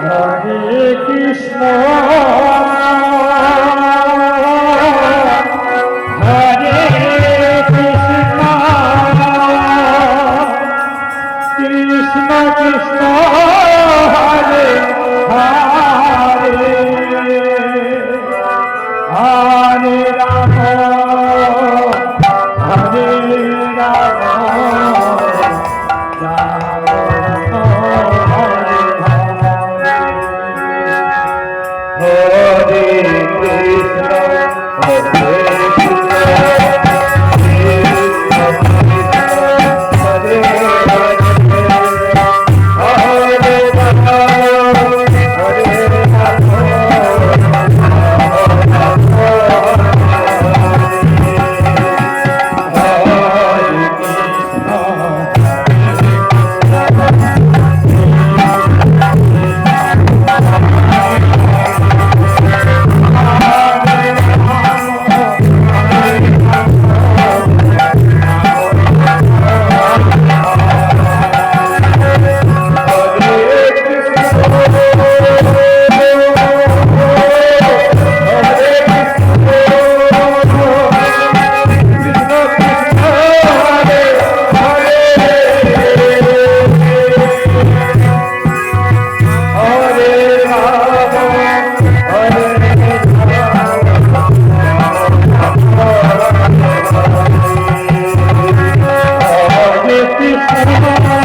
Hare Krishna Hare Krishna Hare Yeah.